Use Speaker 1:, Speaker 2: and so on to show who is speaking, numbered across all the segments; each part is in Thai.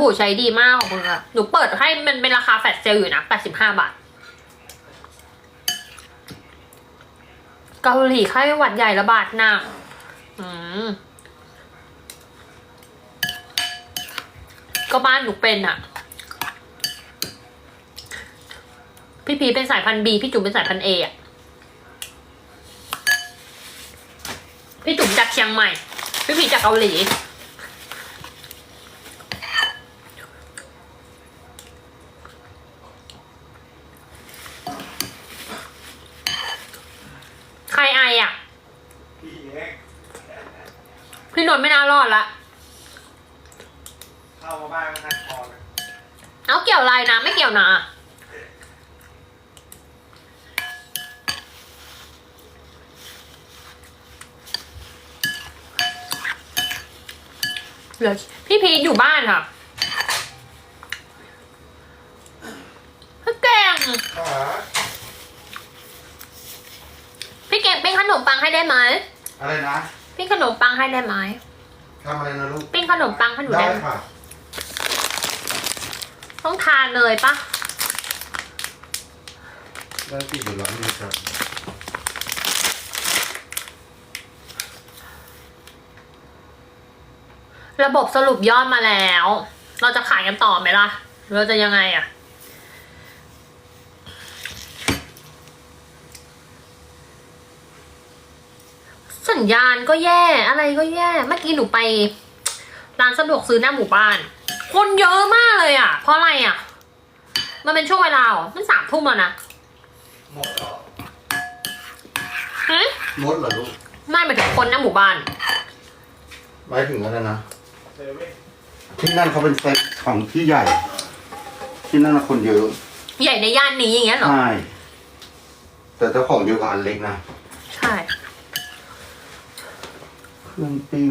Speaker 1: บู่ใช้ดีมากของคุณค่ะ หนูเปิดให้มันเป็นราคาแฟลชเซลอยู่นะแปดสิบห้าบาท เกาหลีไข้หวัดใหญ่ระบาดหนักอืมก็บ้านหนูเป็นอะพี่พีเป็นสายพันธุ์บีพี่จุ๋มเป็นสายพันธุ์เอะพี่จุ๋มจากเชียงใหม่ พี่พีจากเกาหลี ใครไออะ
Speaker 2: พี่เอง
Speaker 1: พี่นนท์ไม่น่ารอดละ
Speaker 2: เข้ามาบ้านก็ทักคอเลย
Speaker 1: เอาเกี่ยวอะไรนะไม่เกี่ยวนะเหลือพี่พีทอยู่บ้านค่ะพี่เก่ง
Speaker 2: ขา
Speaker 1: พี่เก่งปิ้งขนมปังให้ได้ไหม
Speaker 2: อะไรนะ
Speaker 1: ปิ้งขนมปังให้ได้ไหม
Speaker 2: ทำอะไรนะลูก
Speaker 1: ปิ้งขนมปังให้หนู
Speaker 2: ได้
Speaker 1: ได้ไหม
Speaker 2: ค่ะ
Speaker 1: ต้องทานเลยปะ
Speaker 2: ได้ติดอยู่แล้วนี่ครับ
Speaker 1: ระบบสรุปยอดมาแล้ว เราจะขายกันต่อไหมล่ะหรือเราจะยังไงอะ สัญญาณก็แย่อะไรก็แย่ เมื่อกี้หนูไปร้านสะดวกซื้อหน้าหมู่บ้าน คนเยอะมากเลยอะเพราะอะไรอะมันเป็นช่วงเวลาเหรอมันสามทุ่มแล้วนะ
Speaker 2: หมดเหรอ
Speaker 1: ฮะ
Speaker 2: หมดเหรอลูก
Speaker 1: ไม่หมายถึงคนหน้าหมู่บ้าน
Speaker 2: หมายถึงอะไรนะ ที่นั่นเขาเป็นเซ็ตของที่ใหญ่ ที่นั่นนะคนเยอะ
Speaker 1: ใหญ่ในย่านนี้อย่างเงี้ยเหรอ
Speaker 2: ใช่แต่เจ้าของเยอะกว่าอันเล็กนะ
Speaker 1: ใช่
Speaker 2: เครื่องปิ้ง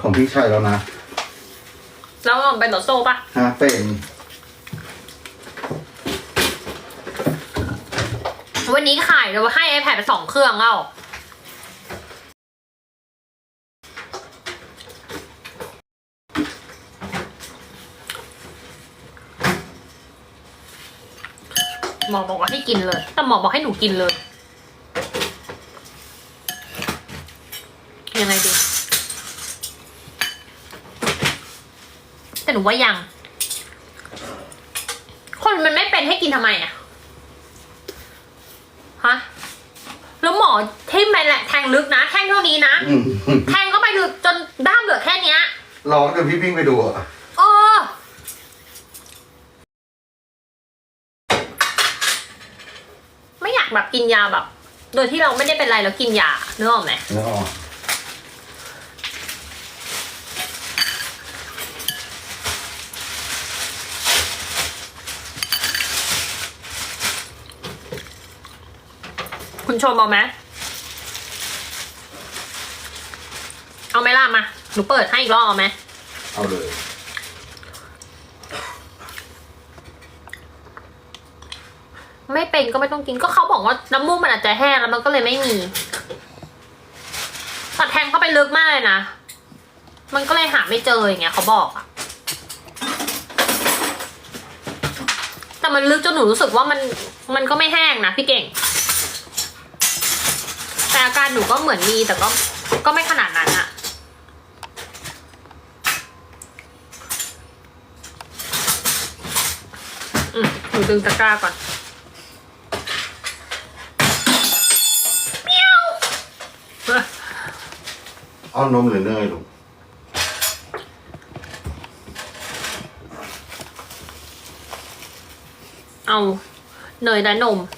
Speaker 2: ของพี่ชายแล้วนะ
Speaker 1: แล้วลองไปต่อโซ่ปะ
Speaker 2: ฮะเป็น
Speaker 1: วันนี้ขายเราให้ iPad ไปสองเครื่องเอาหมอบอกว่าให้กินเลย แต่หมอบอกให้หนูกินเลย ยังไงดี แต่หนูว่ายัง คนมันไม่เป็นให้กินทำไมอะฮะแล้วหมอทิ่มไปแหละแทงลึกนะ แทงเท่านี้นะ
Speaker 2: อืม
Speaker 1: แทงเข้าไปลึกจนด้ามเหลือแค่เนี้ย
Speaker 2: ลองเดี๋ยวพี่ปิ้งไปดูอะ
Speaker 1: เออ ไม่อยากแบบกินยาแบบ โดยที่เราไม่ได้เป็นไรแล้วกินยานึกออกไหม
Speaker 2: เนาะ
Speaker 1: คุณชมเอาไหมเอาไหมล่ะมา หนูเปิดให้อีกรอบเอาไหม
Speaker 2: เอาเลย
Speaker 1: ไม่เป็นก็ไม่ต้องกินก็เขาบอกว่าน้ำมูกมันอาจจะแห้งแล้วมันก็เลยไม่มีตัดแทงเข้าไปลึกมากเลยนะ มันก็เลยหาไม่เจออย่างเงี้ยเขาบอกอะแต่มันลึกจนหนูรู้สึกว่ามันมันก็ไม่แห้งนะพี่เก่ง แต่อาการหนูก็เหมือนมีแต่ก็ก็ไม่ขนาดนั้นอะอืมหนูดึงตะกร้าก่อน
Speaker 2: เอานมหรือเนยลูก
Speaker 1: เอาเนยและนม
Speaker 2: แล้วก็น้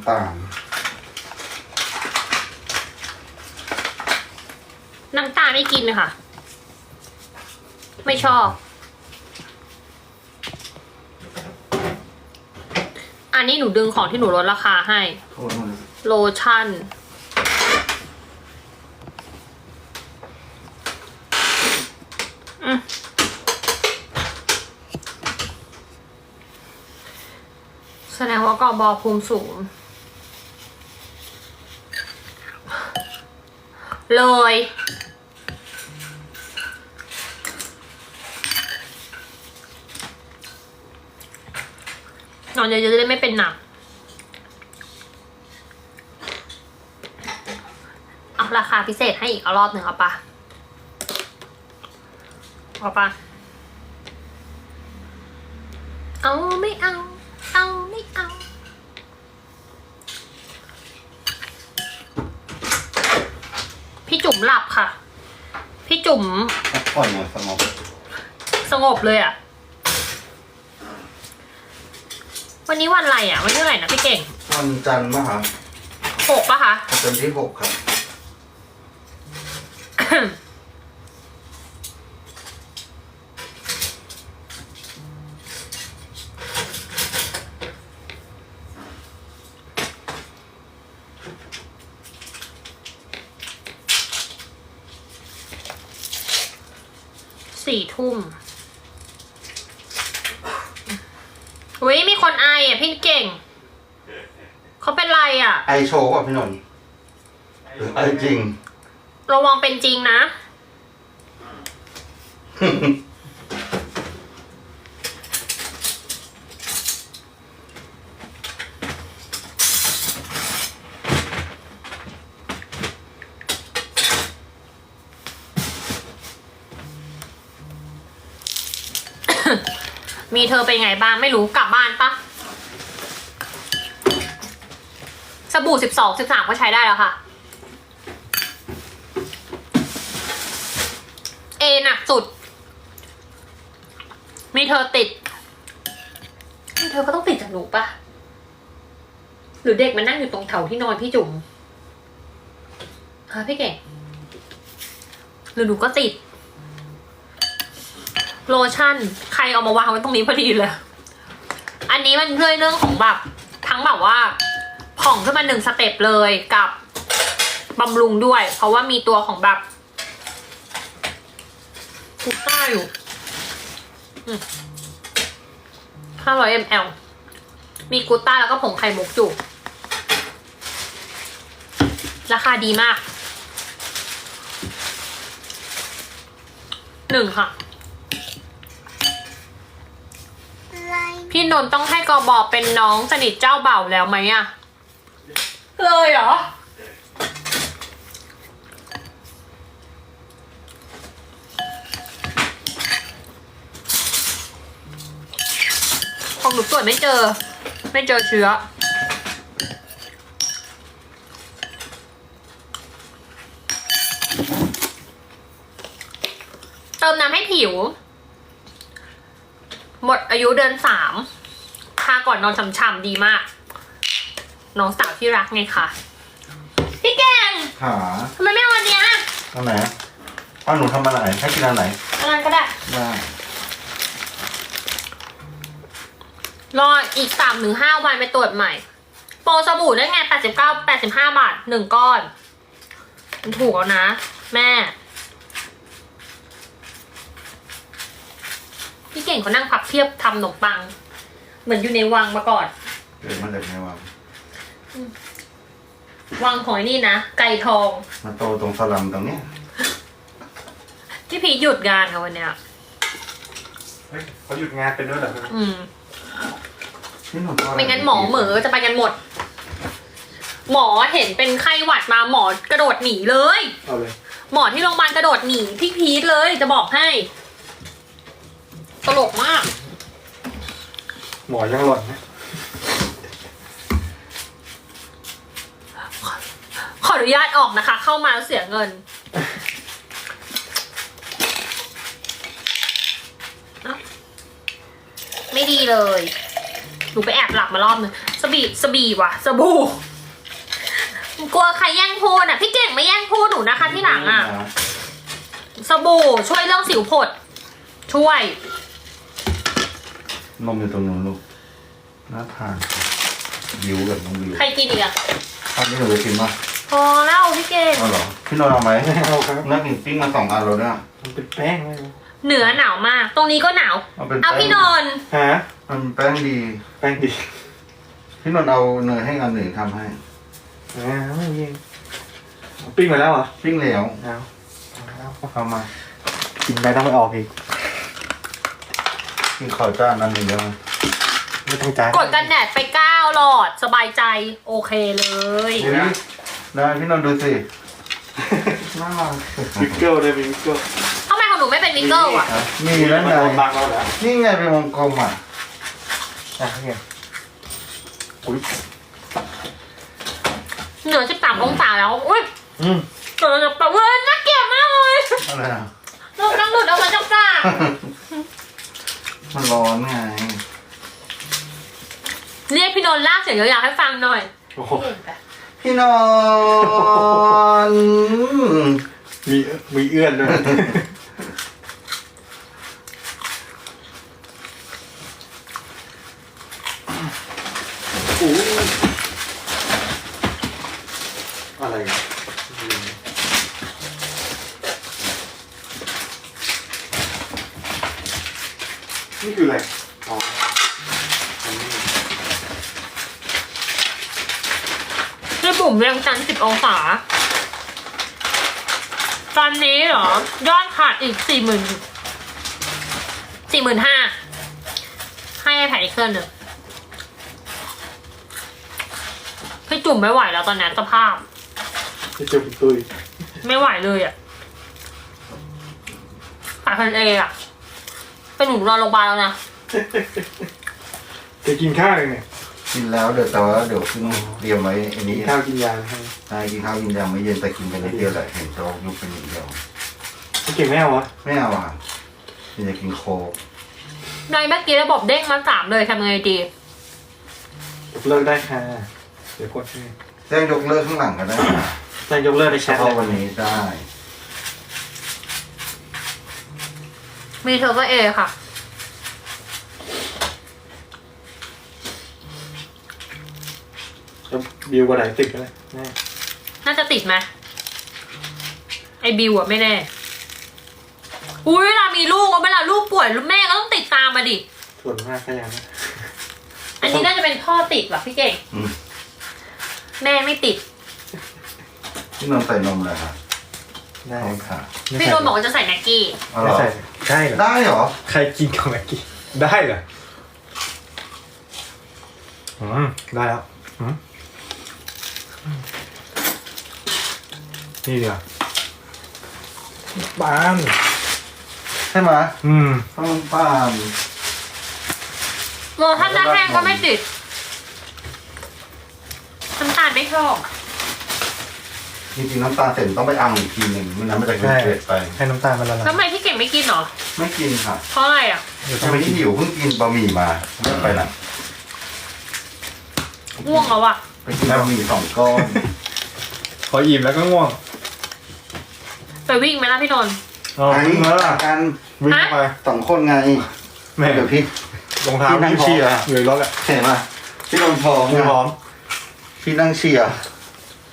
Speaker 2: ำตาล
Speaker 1: น้ำตาลไม่กินค่ะ ไม่ชอบ อันนี้หนูดึงของที่หนูลดราคาให้
Speaker 2: โทษน
Speaker 1: โลชั่น อืมแสดงว่ากอบอภูมิสูง เลยนอนเยอะๆจะได้ไม่เป็นหนักเอาราคาพิเศษให้อีกอรอบหนึ่งเอาปะเอาปะเอาไม่เอา หลับค่ะ พี่จุ๋ม
Speaker 2: พักผ่อนหน่อยสงบ
Speaker 1: สงบเลยอะ่ะ วันนี้วันอะไรอะ่ะวันที่เท่าไหร่นะพี่เก่ง
Speaker 2: วันจันทร์มะครับ
Speaker 1: หกปะคะ
Speaker 2: วันที่หกครับ
Speaker 1: สี่ทุ่มอุ้ยมีคนไออะพี่เก่ง เขาเป็นไรอะ
Speaker 2: ไอโชว์ป่ะพี่นนท์หรือไอจริง
Speaker 1: ระวังเป็นจริงนะ มีเธอเป็นไงบ้างไม่รู้กลับบ้านปะสบู่สิบสองสิบสามก็ใช้ได้แล้วค่ะ เอหนักสุด มีเธอติด มีเธอก็ต้องติดจากหนูปะหรือเด็กมันนั่งอยู่ตรงแถวที่นอนพี่จุ๋มฮะพี่เก่งหรือหนูก็ติด โลชั่น ใครเอามาวางไว้ตรงนี้พอดีเลย อันนี้มันช่วยเรื่องของแบบทั้งแบบว่าผ่องขึ้นมาหนึ่งสเต็ปเลยกับบำรุงด้วย เพราะว่ามีตัวของแบบกูต้าอยู่ห้าร้อยมลมีกูต้าแล้วก็ผงไข่มุกจุราคาดีมาก หนึ่งค่ะ พี่นนท์ต้องให้กอบอเป็นน้องสนิทเจ้าเบ่าวแล้วไหมอะเลยเหรอ ของหนูตรวจไม่เจอ ไม่เจอเชื้อ เติมน้ำให้ผิว หมดอายุเดือนสามทาก่อนนอนช่ำๆดีมาก น้องสาวที่รักไงคะพี่แกง
Speaker 2: ขา
Speaker 1: ทำไมไม่เอาอันเนี้ย
Speaker 2: อันไหนเอาหนูทำอันไหนให้กินอันไหน
Speaker 1: อันนั้นก็ได้
Speaker 2: ได้
Speaker 1: รออีกสามถึงห้าวันไปตรวจใหม่ โปรสบู่ได้ไงแปดสิบเก้าแปดสิบห้าบาทหนึ่งก้อนมันถูกแล้วนะ แม่ พี่เก่งเขานั่งพับเพียบทำขนมปัง เหมือนอยู่ในวังมาก่อน
Speaker 2: เกิดมาจากไหนวะ
Speaker 1: วังหอยนี่นะ ไก่ทอง
Speaker 2: มาโตตรงสลัมตรงเนี้ย
Speaker 1: ที่พีชหยุดงานค่ะวันเนี้ย
Speaker 3: เฮ้ยเขาหยุดงานเป็นด้วยเหรอ
Speaker 1: อืม
Speaker 2: พี่นนท์เอาะร
Speaker 1: ไม่งั้นหมอเหมอจะไปกันหมด หมอเห็นเป็นไข้หวัดมาหมอกระโดดหนีเลย
Speaker 3: เอาเลย
Speaker 1: หมอที่โรงพยาบาลกระโดดหนีพี่พีทเลยจะบอกให้ ตลกมาก
Speaker 3: หมอยังหล่อนนะ
Speaker 1: ขออนุญาตออกนะคะ เข้ามาแล้วเสียเงินเอ้าไม่ดีเลย หนูไปแอบหลับมารอบนึงสบีสบีว่ะ สบู่กลัวใครแย่งพูดอะ พี่เก่งไม่แย่งพูดหนูนะคะที่หลังอะ สบู่ช่วยเรื่องสิวผด ช่วย
Speaker 2: นมอยู่ตรงนู้นลูกน่าทานวิวกับน้องวิว
Speaker 1: ใครกินอีกอะ
Speaker 2: อันนี้หนูจะกินป่ะ
Speaker 1: พอแล้วพี่เก่ง
Speaker 2: เอาเหรอพี่นนท์เอาไหม
Speaker 3: ไม่เอาครับ
Speaker 2: น่ากินปิ้งมาสองอันแล้วเนี่ย
Speaker 3: มันเป็นแป้งเลย
Speaker 1: เหนือหนาวมาก ตรงนี้ก็หนาว
Speaker 2: เอาเป็น
Speaker 1: เอา
Speaker 2: แป้ง
Speaker 1: พี่นนท์
Speaker 3: ฮะ
Speaker 2: มันเป็นแป้งดี
Speaker 3: แป้งดี
Speaker 2: พี่นนท์เอาเนยให้อันหนึ่งทำให้
Speaker 3: อ้าวยิงปิ้งมาแล้วเหรอ
Speaker 2: ปิ้งแล้ว
Speaker 3: เอาเอา
Speaker 2: เอามา
Speaker 3: กินไปต้องไปออกอีก
Speaker 2: กินข้าวจ้านอันหนึ่งเดียว
Speaker 3: อไม่ต้องจ่าย
Speaker 1: กดกันแดดไปเก้าหลอดสบายใจโอเคเลย
Speaker 2: เดี๋ยวนะนะพี่นนท์ดูสิน่ารัก
Speaker 3: วิกเกิลเลยวิกเกิล
Speaker 1: ทำไมของหนูไม่เป็นวิกเกิลอะ
Speaker 2: มีแล้วไง
Speaker 3: โดนบังเราแล้ว
Speaker 2: นี่ไงเป็นวงกลมอะ
Speaker 3: อะเนี่ยอุ้ย
Speaker 1: เหนือสิบสามองศาแล้วอุ้ย
Speaker 3: อืม
Speaker 1: เกิดแบบเว้ยน่าเกลียดมากเลย
Speaker 2: อะไรอะ
Speaker 1: ลูกน้ำหลุดออกมาจากปาก
Speaker 2: มัน ร้อนไง
Speaker 1: เรียกพี่นนท์ลากเสียงยาวๆให้ฟังหน่อย
Speaker 3: โอ้โห
Speaker 2: พี่นนท์
Speaker 3: มีมีเอื้อนด้วย
Speaker 2: อู้อะไรอะ
Speaker 3: นี่คืออะไรอ๋ออันนี้
Speaker 1: พี่บุ๋มเรียงจันสิบองศา ตอนนี้เหรอ ย อดขาดอีกสี่หมื่นสี่หมื่นห้าให้ไอ้ไผ่อีกเครื่องหนึ่งพี่จุ่มไม่ไหวแล้วตอนนั้นสภาพ
Speaker 3: จะเจอคุณตุ้ย
Speaker 1: ไม่ไหวเลยอะขายพันเออะ เป็นหนูนอนโรงพยาบาลแล้วนะ
Speaker 3: จะกินข้าวยังไง
Speaker 2: กินแล้วเดี๋ยวแต่ว่าเดี๋ยวเพิ่งเตรียมไว้อัน
Speaker 3: กิ
Speaker 2: นี้
Speaker 3: นข้าวกินยาให้
Speaker 2: ใช่กินข้าวกินยำไม่เย็นแต่กินไปนิดเดียวแหละเห็นโจ๊กยุบไปนิดเดียว
Speaker 3: ไม่ เก่งไม่เอาวะ
Speaker 2: ไม่เอาอะกินจะกินโค้ก
Speaker 1: ในเมื่อกี้ระบบเด้งมาสามเลยทำไงดี
Speaker 3: ยกเลิกได้ค่ะ เดี๋ยวกดให้
Speaker 2: แจ้งยกเลิกข้างหลังก็ได้
Speaker 3: แต่ยกเลิกในแช
Speaker 2: เฉ
Speaker 3: ทเล
Speaker 2: พาะ
Speaker 3: ย
Speaker 2: วันนี้ได้
Speaker 1: มีเธอก็เอค่ะ
Speaker 3: แล้วบิววันไหนติดกันเลยแน่
Speaker 1: น่าจะติดไหมไอบิวอะไม่แน่ อุ้ยเวลามีลูกเวลาลูกป่วยแม่ก็ต้องติดตามมาดิ
Speaker 3: ส่วนมากก็ยังนะ
Speaker 1: อันนี้น่าจะเป็นพ่อติดว่ะพี่เก่ง
Speaker 2: อืม
Speaker 1: แม่ไม่ติด
Speaker 2: พี่นนท์ใส่นมเลยค่ะ
Speaker 3: ได้
Speaker 2: ใช่ค่ะ
Speaker 1: พี่โดนบอกว่าจะใส่แม็กกี้
Speaker 2: เอาเหร
Speaker 3: ไม่
Speaker 2: อ
Speaker 3: ใส่ได้เหรอ
Speaker 2: ได้เหรอ
Speaker 3: ใครกินของแม็กกี้ได้เหรออืมได้แล้วอืมนี่เดียวปาน
Speaker 2: ใช่ไหม
Speaker 3: อืม
Speaker 2: ต้องป้าน
Speaker 1: โมถ้าหน้าแห้งก็ไม่ติดน้ำตาลไม่ชอบ
Speaker 2: จริงๆน้ำตาลเสร็จต้องไปอังอีกทีหนึ่งไม่งั้นมันจะเกินเผ็ดไป
Speaker 3: ให้น้ำตาลมันละลาย
Speaker 1: ทำไมพี่เก่งไม่กินหรอ
Speaker 2: ไม่กินค่ะ
Speaker 1: เพราะอะไรอะ
Speaker 3: เดี๋ยว
Speaker 2: ทำไมที่หิวเพิ่งกินบะหมี่มาไม่ไปไหน
Speaker 1: ง่วงแล้วอะ
Speaker 2: ไปกินบะหมี่สองก้อน
Speaker 3: พออิ่มแล้วก็ง่วง
Speaker 1: ไปวิ่งไหมล่ะพี่นนท์
Speaker 3: อ๋อ
Speaker 2: ไอ้
Speaker 3: วิ่งแล้วล่ะ
Speaker 2: กัน
Speaker 3: วิ่งเข้าไป
Speaker 2: สองคนไง
Speaker 3: แม่
Speaker 2: เดี๋ยวพี่
Speaker 3: รองเท้า
Speaker 2: พี่นั่ง
Speaker 3: พี่เชียร์
Speaker 2: พร้อม
Speaker 3: อยู่ในรถแหละ
Speaker 2: เห็นป่ะพี่นนท์พร้อม
Speaker 3: พี่พร้อม
Speaker 2: พี่นั่งเชียร์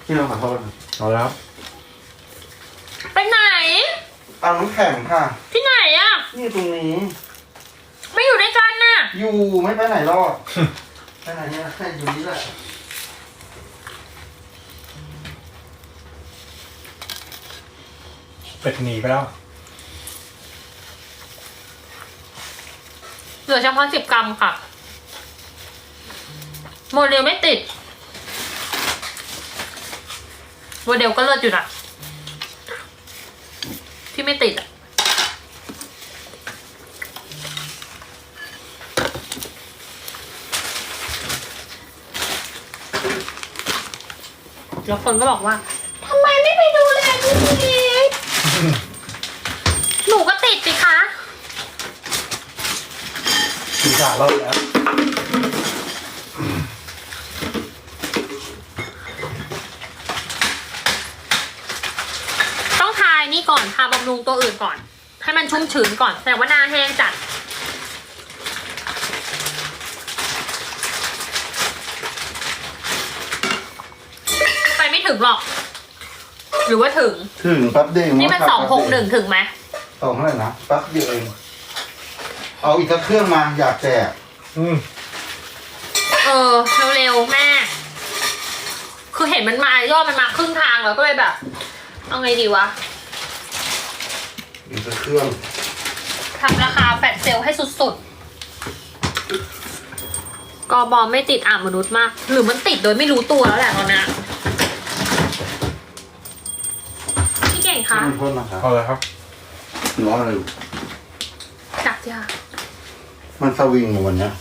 Speaker 2: พี่นนท์ขอโทษ
Speaker 3: เอาแล้ว
Speaker 1: ไปไหน
Speaker 2: เอาน้ำแข็งค่ะ
Speaker 1: ที่ไหนอะ
Speaker 2: นี่ตรงนี้
Speaker 1: ไม่อยู่ด้วยกันน่ะ
Speaker 2: อยู่ไม่ไปไหนหรอก ไปไหนเนี่ยแค่อยู่นี่แหละ
Speaker 3: เป็ดหนีไปแล้ว
Speaker 1: เหลือเฉพาะสิบกรัมค่ะ โมเดลไม่ติด โมเดลก็เลิศอยู่นะที่ไม่ติดอะแล้วคนก็บอกว่าทำไมไม่ไปดูแลพี่พีชหนูก็ติดสิคะ
Speaker 3: สีขาเราแล้ว
Speaker 1: ต้องทายนี่ก่อนทาบำรุงตัวอื่นก่อน ให้มันชุ่มชื้นก่อน แต่ว่าหน้าแห้งจัดไปไม่ถึงหรอก หรือว่าถึง
Speaker 2: ถึงแป๊บเดียว
Speaker 1: นี่มันสองหกหนึ่งถึงไหม
Speaker 2: สองเท่าไหร่นะแป๊บเดียวเอง เอาอีกสักเครื่องมาอยากแจก
Speaker 3: อืม
Speaker 1: เออเร็วๆแม่ คือเห็นมันมายอดมันมาครึ่งทางแล้วก็เลยแบบ เอาไงดีวะ
Speaker 2: อีกสักเครื่อง
Speaker 1: ทำราคาแฟลตเซลล์ให้สุดกอบอไม่ติดอ่านมนุษย์มาก หรือมันติดโดยไม่รู้ตัวแล้วแหละตอนเนี้ยพี่เก่งคะ
Speaker 2: มันโทษนะครับ
Speaker 3: เอาเลยครับ
Speaker 2: หนูเอาอะไร
Speaker 1: จับจ้ะ
Speaker 2: มันสวิงอยู่วันเนี้ย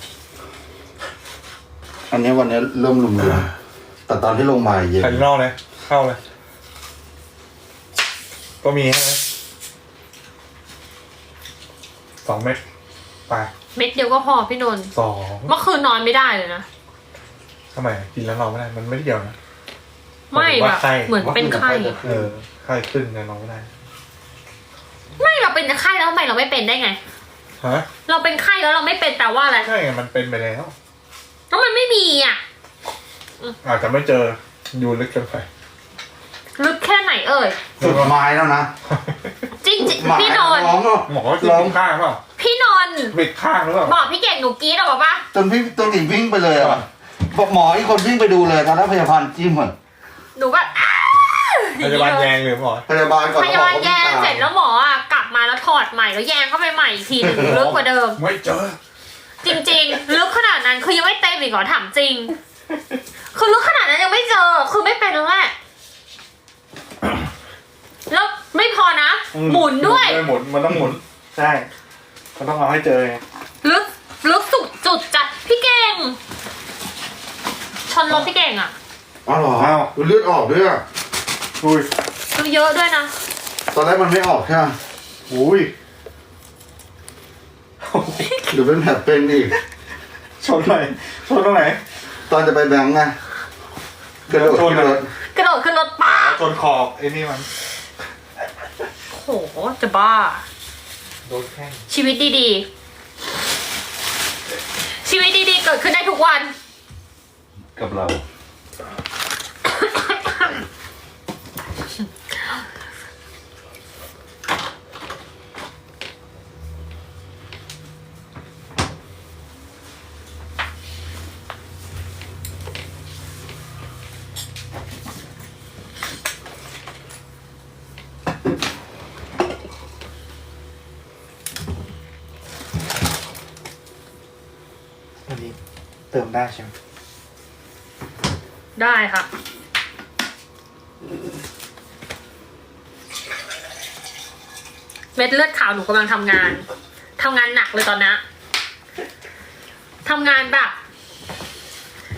Speaker 2: อันนี้วันนี้เริ่มลุมเลยแต่ตอนที่ลงมาเย็น
Speaker 3: ไข่นอกเลย เข้าเลย ก็มีใช่ไหมสองเม็ดไป
Speaker 1: เม็ดเดียวก็พอพี่นนท์
Speaker 3: สอง
Speaker 1: เมื่อคืนนอนไม่ได้เลยนะ
Speaker 3: ทำไมกินแล้วนอนไม่ได้มันไม่ได้เกี่ยวนะ
Speaker 1: ไม่
Speaker 3: หมายถึง
Speaker 1: แบ
Speaker 3: ว่า
Speaker 1: บ
Speaker 3: ไข้
Speaker 1: เหมือนเป็นไข้
Speaker 3: เออไข้ขึ้นเลยนอนไม่ได้
Speaker 1: ไม่เราเป็นไข้แล้วทำไมเราไม่เป็นได้ไง
Speaker 3: ฮะ
Speaker 1: เราเป็นไข้แล้วเราไม่เป็นแต่ว่าอะไร
Speaker 3: ใช่ไงมันเป็นไปแล้ว
Speaker 1: แล้วมันไม่มีอะ
Speaker 3: อาจจะไม่เจออยู่ลึกเกินไป
Speaker 1: ลึกแค่ไหนเอ่ย
Speaker 2: สุดไม้แล้วนะ
Speaker 1: จริงจริง
Speaker 2: หมา
Speaker 1: พี่นนท์
Speaker 2: ร้องอะ
Speaker 3: หมอว่าจะ
Speaker 2: ร้อง
Speaker 3: ปิดข้างเปล่า
Speaker 1: พี่นนท์
Speaker 3: ปิดข้างหรือเปล่า
Speaker 1: บอกพี่เก่งหนูกรี๊ดออกมาปะ
Speaker 2: จนพี่จนอีกวิ่งไปเลยอะบอกหมออีกคนวิ่งไปดูเลยตอนนั้นพยาบาลจิ้มเหมือน
Speaker 1: หนูก็อ้า
Speaker 3: พยาบาลแยงหรือหมอ
Speaker 2: พยาบาลก่อน
Speaker 1: พ
Speaker 2: แล้ว
Speaker 1: ยา
Speaker 2: หม
Speaker 1: บา
Speaker 2: อ
Speaker 1: ล
Speaker 2: ก็
Speaker 1: แย่
Speaker 2: วิ่งตาม
Speaker 1: เสร็จแล้วหมออะกลับมาแล้วถอดใหม่แล้วแยงเข้าไปใหม่อีกทีหนึงลึกกว่าเดิม
Speaker 3: ไม่เจอ
Speaker 1: จริงๆลึกขนาดนั้นคือยังไม่เต็มอีกเหรอถามจริง คือลึกขนาดนั้นยังไม่เจอ คือไม่เป็นแล้วแหละแล้วไม่พอนะ หมุนด้วย
Speaker 3: ไม่หมุนมันต้องหมุนใช่มันต้องเอาให้เจอไง
Speaker 1: ลึกลึกสุดจุดจัดพี่เก่ง ชนรถพี่เก่งอะ
Speaker 2: อ๋อเหรอเลือดออกด้วยอะ
Speaker 3: อุ้ย
Speaker 1: ดูเยอะด้วยนะ
Speaker 2: ตอนแรกมันไม่ออกใช่ไหม
Speaker 3: อุ้ย
Speaker 2: หรือเป็นแผลเป็นอีก
Speaker 3: ชนไหนชนตรงไหน
Speaker 2: ตอนจะไปแบงก์ไงกระโดด
Speaker 3: ชน
Speaker 2: ขึ้น
Speaker 3: อะไร
Speaker 2: รถ
Speaker 1: กระโดดขึ้นรถป้าบ
Speaker 3: ชนขอบไอ้นี่มัน
Speaker 1: โห จะบ้า
Speaker 3: โดนแข้ง
Speaker 1: ชีวิตดีๆ ชีวิตดีๆ เกิดขึ้นได้ทุกวัน
Speaker 2: กับเรา
Speaker 3: ได้ใช่ไหม
Speaker 1: ได้ค่ะ เม็ดเลือดขาวหนูกำลังทำงานทำงานหนักเลยตอนนี้ทำงานแบบ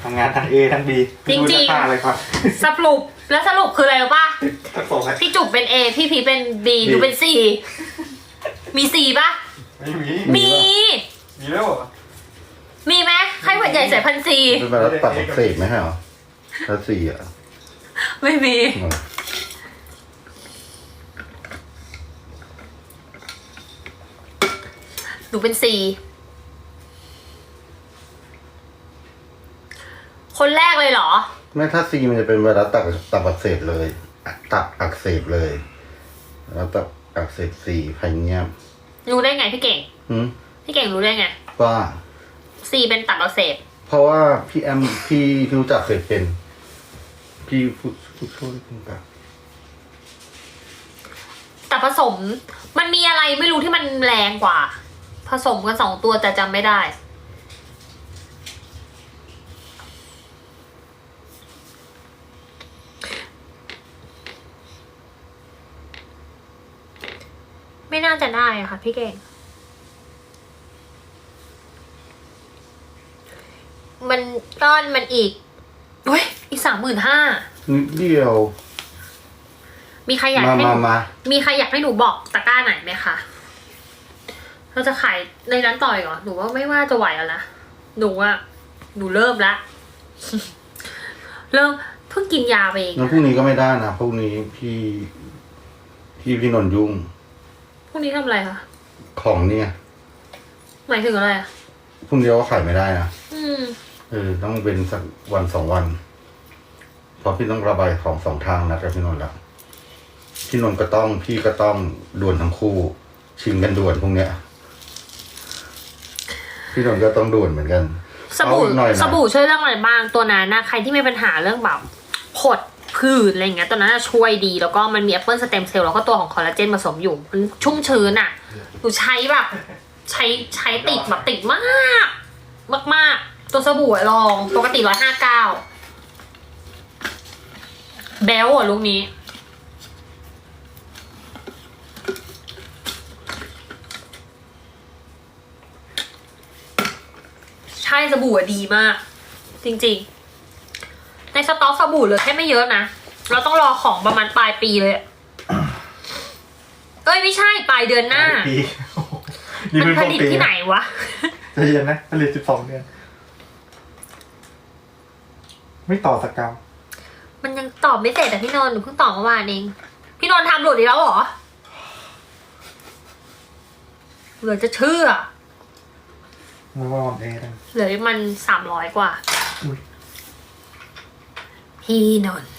Speaker 3: ทำงานทั้ง A ทั้ง B
Speaker 1: จริงๆ
Speaker 3: ไม่จะฆ่าเลยครับ
Speaker 1: สรุปแล้วสรุปคืออะไรรู้ป่ะ
Speaker 3: ทั้งสองเลย
Speaker 1: พี่จุบเป็น A พี่พีเป็น B หนูเป็น C มี C ป่ะ
Speaker 3: ไม่มี
Speaker 1: มี
Speaker 3: มีแล้วเหรอ
Speaker 1: มีไหมไข้หวัดใหญ่สายพันธุ์ C
Speaker 2: เป็นแบบตัดอักเสบไหมฮะแล้วสี่อะ
Speaker 1: ไม่มี
Speaker 2: อืม
Speaker 1: หนูเป็น C คนแรกเลยเหรอ
Speaker 2: แม่ถ้าซีมันจะเป็นไวรัสตับตับอักเสบเลย ตับอักเสบเลยแล้วตับอักเสบสี่ภายเงียบ
Speaker 1: รู้ได้ไงพี่เก่ง
Speaker 2: หืม
Speaker 1: พี่เก่งรู้ได้ไง
Speaker 2: ว่า
Speaker 1: C เป็นตับอักเสบ
Speaker 2: เพราะว่าพี่แอมพี่พี่รู้จักเคยเป็น พี่ผู้ผู้ช่วยคุณกับ
Speaker 1: แต่ผสม มันมีอะไรไม่รู้ที่มันแรงกว่า ผสมกันสองตัวแต่จำไม่ได้ ไม่น่าจะได้อะค่ะพี่เก่ง มันก้อนมันอีกเว้ยอีกสามหมื่นห้า
Speaker 2: นิดเดียว
Speaker 1: มีใครอยาก
Speaker 2: มา
Speaker 1: ให้ห
Speaker 2: มา
Speaker 1: นู
Speaker 2: มา
Speaker 1: มีใครอยากให้หนูบอกตะกร้าไหนไหมคะ เราจะขายในร้านต่อยก่อนหนูว่าไม่ว่าจะไหวแล้วนะ หนูอะหนูเริ่มละ เริ่มเพิ่งกินยาไปเอง
Speaker 2: แล้วพรุ่งนี้ก็ไม่ได้นะพรุ่งนี้พี่ พี่พี่นนท์ยุ่ง
Speaker 1: พรุ่งนี้ทำอะไรคะ
Speaker 2: ของเนี่ย
Speaker 1: หมายถึงอะไรอะ
Speaker 2: พรุ่งนี้ก็ขายไม่ได้นะ
Speaker 1: อื ม
Speaker 2: เออต้องเป็นสักวันสองวันเพราะพี่ต้องระบายของสองทางนะกับพี่นนท์ละพี่นนท์ก็ต้องพี่ก็ต้องด่วนทั้งคู่ ชิงกันด่วนพรุ่งเนี้ย พี่นนท์ก็ต้องด่วนเหมือนกัน
Speaker 1: สบู่
Speaker 2: เอาอีกหน่อยนะ
Speaker 1: สบู่ช่วยเรื่องอะไรบ้างตัวนั้นนะใครที่มีปัญหาเรื่องแบบผดผื่นอะไรเงี้ยตัวนั้นนะช่วยดี แล้วก็มันมีแอปเปิลสเต็มเซลล์แล้วก็ตัวของคอลลาเจนผสมอยู่มันชุ่มชื้นอะหนูใช้แบบ ใช้ใช้ติดแบบติดมาก มากมากๆ ตัวสบู่อะลองปกติร้อยห้าเก้าแบลอะลูกนี้ ใช่สบู่อะดีมาก จริงๆ ในสต็อกสบู่เหลือแค่ไม่เยอะนะ เราต้องรอของประมาณปลายปีเลยอะเอ้ยไม่ใช่ปลายเดือนหน้า
Speaker 3: ปีโอ้โหนี่
Speaker 1: มัน
Speaker 3: เพิ่ง
Speaker 1: ผ
Speaker 3: ต้น
Speaker 1: ลิต
Speaker 3: ปี
Speaker 1: ที่ไหนวะ
Speaker 3: ใจะเย็นนะผลิตสิบสองเดือน ไม่ต่อสกาว
Speaker 1: มันยังตอบไม่เสร็จแต่พี่นนท์หนูเพิ่งตอบเมื่อวานเอง พี่นนท์ทำหลุดอีกแล้วเหรอเหลือจะเชื่อ
Speaker 3: มันว่าอ่อนแอจัง
Speaker 1: เหลืออีกมันสามร้อยกว่า
Speaker 3: อุ๊ย
Speaker 1: พี่นนท์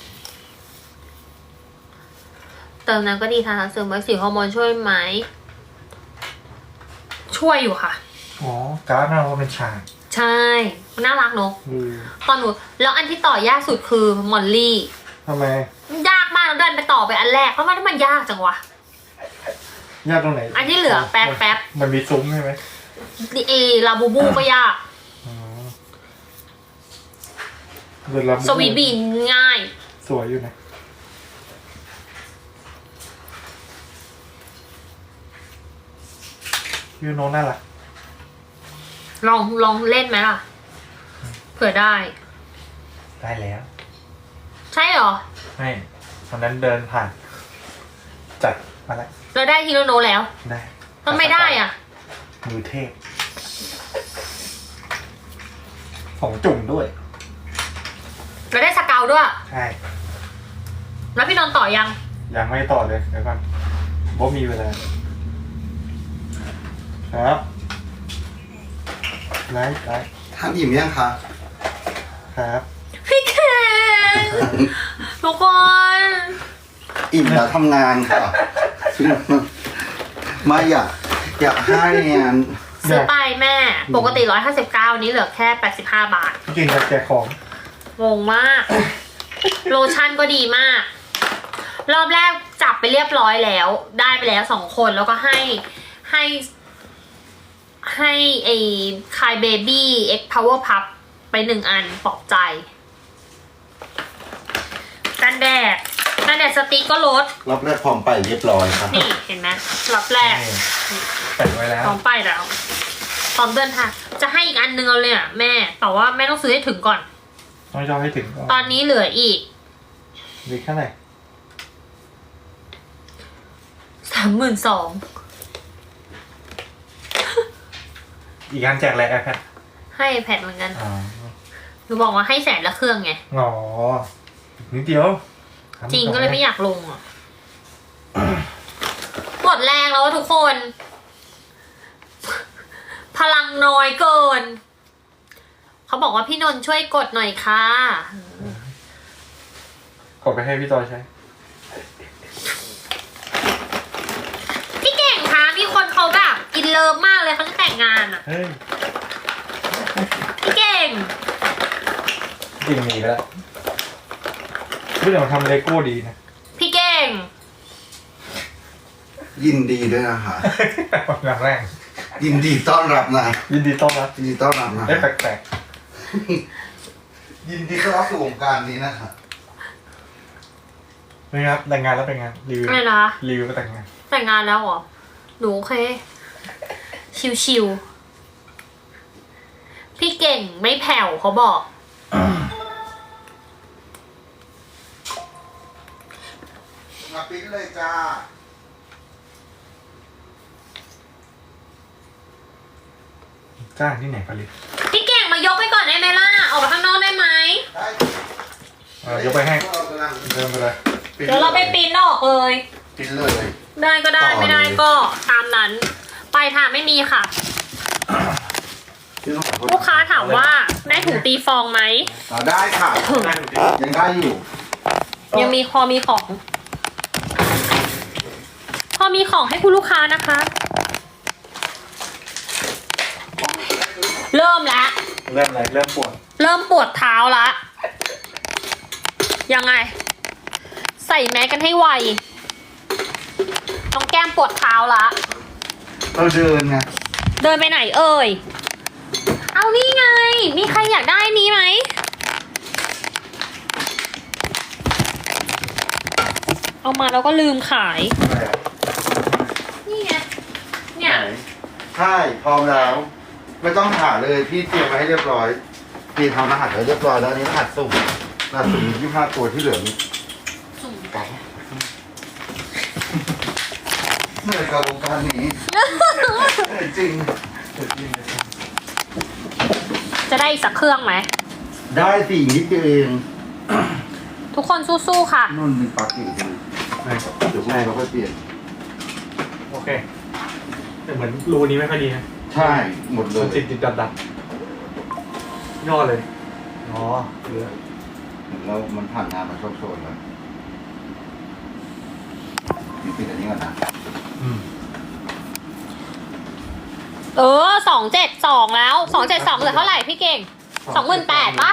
Speaker 1: เติมน้ำก็ดีทานเสริมไว้สีฮอร์โมนช่วยไหม ช่วยอยู่ค่ะ
Speaker 3: อ๋อการ์ดน่าว่าเป็นฉาก
Speaker 1: ใช่น่ารักเนอะ
Speaker 3: เออ
Speaker 1: ตอนหนูแล้วอันที่ต่อยากสุดคือมอลลี่
Speaker 3: ทำไม
Speaker 1: ยากมากแล้วดันไปต่อไปอันแรกเพราะมันมันยากจังวะ
Speaker 3: ยากตรงไหน
Speaker 1: อันที่เหลือแป๊บแป๊บ
Speaker 3: มันมีซุ้มใช่ไหม
Speaker 1: ดีเอลาบูบูก็ยาก
Speaker 3: อ๋อเดือนละ
Speaker 1: สวีทบีนง่าย
Speaker 3: สวยอยู่นะ ยูโนน่ารัก
Speaker 1: ลองลองเล่นไหมล่ะ เผื่อได้
Speaker 3: ได้แล้ว
Speaker 1: ใช่เหรอ
Speaker 3: ไม่วันนั้นเดินผ่าน จัดมาแล้ว
Speaker 1: เราได้ฮิโรโนะแล้ว
Speaker 3: ได้
Speaker 1: ทำไมได้อะ
Speaker 3: มือเทพของจุ่มด้วย
Speaker 1: เราได้สเกาวด้วย
Speaker 3: ใช่
Speaker 1: แล้วพี่นนท์ต่อยัง
Speaker 3: ยังไม่ต่อเลยเดี๋ยวก่อนบ่มีเวลาครับ ไลฟ์ไลฟ์
Speaker 2: ท่านอิ่มยังคะ
Speaker 3: ครับ
Speaker 1: พี่เคนทุกคน
Speaker 2: อิ่มแล้วทำงานค่ะ ไม่อยากอยากให้งาน
Speaker 1: ซื้อไปแม่ ปกติ 159นี้เหลือแค่ 85 บาท
Speaker 3: พี่เก่งกับแกะของ
Speaker 1: งงมาก โลชั่นก็ดีมาก รอบแรกจับไปเรียบร้อยแล้ว ได้ไปแล้วสองคนแล้วก็ให้ให้ ให้ไอ้คายเบบี้เอ็กพาวเวอร์พับไปหนึ่งอันปลอบใจ กันแดดกันแดดสติ๊กก็ลด
Speaker 2: รอบแรกพร้อมไปเรียบร้อยครับ
Speaker 1: นี่เห็นไหมรอบแรก
Speaker 3: แปะไว้แล้ว
Speaker 1: พร้อมไปแล้วพร้อมเดินทางจะให้อีกอันนึงเอาเลยอะแม่ แต่ว่าแม่ต้องซื้อให้ถึงก่อน
Speaker 3: ต้องยอมให้ถึงก่
Speaker 1: ตอนนี้เหลืออีก
Speaker 3: ดีแค่ไหน
Speaker 1: สามหมื่นสอง
Speaker 3: อีกการแจกอะไรแอปแพด
Speaker 1: ให้แผ่นเหมือนกัน
Speaker 3: อ๋อ
Speaker 1: หนูบอกว่าให้แสนละเครื่องไง
Speaker 3: อ๋อนิดเดียว
Speaker 1: จริงก็เลยไม่อยากลงอะหมดแรงแล้วอะทุกคน พลังน้อยเกิน เขาบอกว่าพี่นนท์ช่วยกดหน่อยค่ะ
Speaker 3: ขอไปให้พี่จอยใช้
Speaker 1: พี่เก่งคะมีคนเขาแบบอินเลิฟมากเลยเขาจะแต่งงานอะ
Speaker 3: เฮ้ย
Speaker 1: พี่เก่ง
Speaker 3: จริงมีแล้วพี่เดี๋ยวทำเลโก้ดีนะ
Speaker 1: พี่เก่ง
Speaker 2: ยินดีด้วยนะคะ
Speaker 3: อย่างแรก
Speaker 2: ยินดีต้อนรับนะ
Speaker 3: ยินดีต้อนรับ
Speaker 2: ยินดีต้อนรับนะ
Speaker 3: ได้แปลก
Speaker 2: ยินดีต้อนรับสู่วงการนี้นะคะ
Speaker 3: ๆนะครับแต่งงานแล้วเป็นไงานรีวิว
Speaker 1: อะไรนะ
Speaker 3: รีวิวไปแต่งงาน
Speaker 1: แต่งงานแล้วเหรอ หนูโอเค ชิวๆ พี่เก่งไม่แผ่วเขาบอก
Speaker 2: มาปิ้นเลยจ้า
Speaker 3: จ้างที่ไหนผลิต
Speaker 1: พี่เก่งมายกไปก่อนได้ไหมล่ะ ออกไปข้างนอกได้ไหม
Speaker 2: ได้
Speaker 3: เออยกไปให้
Speaker 2: ก็กำลัง
Speaker 3: เดินไปเลย
Speaker 2: ปิ้น
Speaker 1: เดี๋ยวเราไปปริ้นออกเลย
Speaker 2: ปิ้นเลย
Speaker 1: ได้ก็ได้
Speaker 2: ต่อเลย
Speaker 1: ไม่ได้ก็ตามนั้น ไปลายทางไม่มีค่ะ
Speaker 2: พี่ต้องขอโทษ
Speaker 1: ลูกค้าถามว่าได้ถุงตีฟองไหม
Speaker 2: อ่าได้ค่ะ
Speaker 3: ได้ถูกดี
Speaker 2: ยังได้อยู่
Speaker 1: ยังมีพอมีของ พอมีของให้คุณลูกค้านะคะ เริ่มแล้ว
Speaker 3: เริ่มอะไรเริ่มปวด
Speaker 1: เริ่มปวดเท้าละ ยังไง ใส่แมสกันให้ไว ต้องแก้มปวดเท้าละ
Speaker 2: เราเดินไง
Speaker 1: เดินไปไหนเอ่ย เอานี่ไง มีใครอยากได้นี้ไหม เอามาแล้วก็ลืมขาย
Speaker 2: อะไรอะ
Speaker 1: นี่ไง เนี่ย
Speaker 2: ไหนใช่พร้อมแล้ว ไม่ต้องหาเลย พี่เตรียมไว้ให้เรียบร้อยพี่ทำรหัสไว้เรียบร้อยแล้วอันนี้รหัสสุ่มรหัสสุ่มยี่ห้าตัวที่เหลือนี่
Speaker 1: สุ่ม
Speaker 2: เหนื่อยกับวงการนี้เหนื่อยจริง
Speaker 1: จะได้อีกสักเครื่องไหม
Speaker 2: ได้สี่นิดเดียวเอง
Speaker 1: ทุกคนสู้ๆค่ะ
Speaker 2: นุ่นมีปากกี่ทีเดี๋ยวพรุ่งนี้เราค่อยเปลี่ยน
Speaker 3: โอเค แต่เหมือนรูนี้ไม่ค่อยดีนะ
Speaker 2: ใช่ หมดเล
Speaker 3: มัน
Speaker 2: ย
Speaker 3: ติดติดดับดับย่อเลย อ๋อเหลือ
Speaker 2: แล้วมันผ่านงานมาโชคโชนแล้วนี่ปิดอันนี้ก่อนนะ
Speaker 3: อืม
Speaker 1: เออสองเจ็ดสองแล้วสองเจ็ดสองเหลือเท่าไหร่พี่เก่งสองหมื่นแปดปะ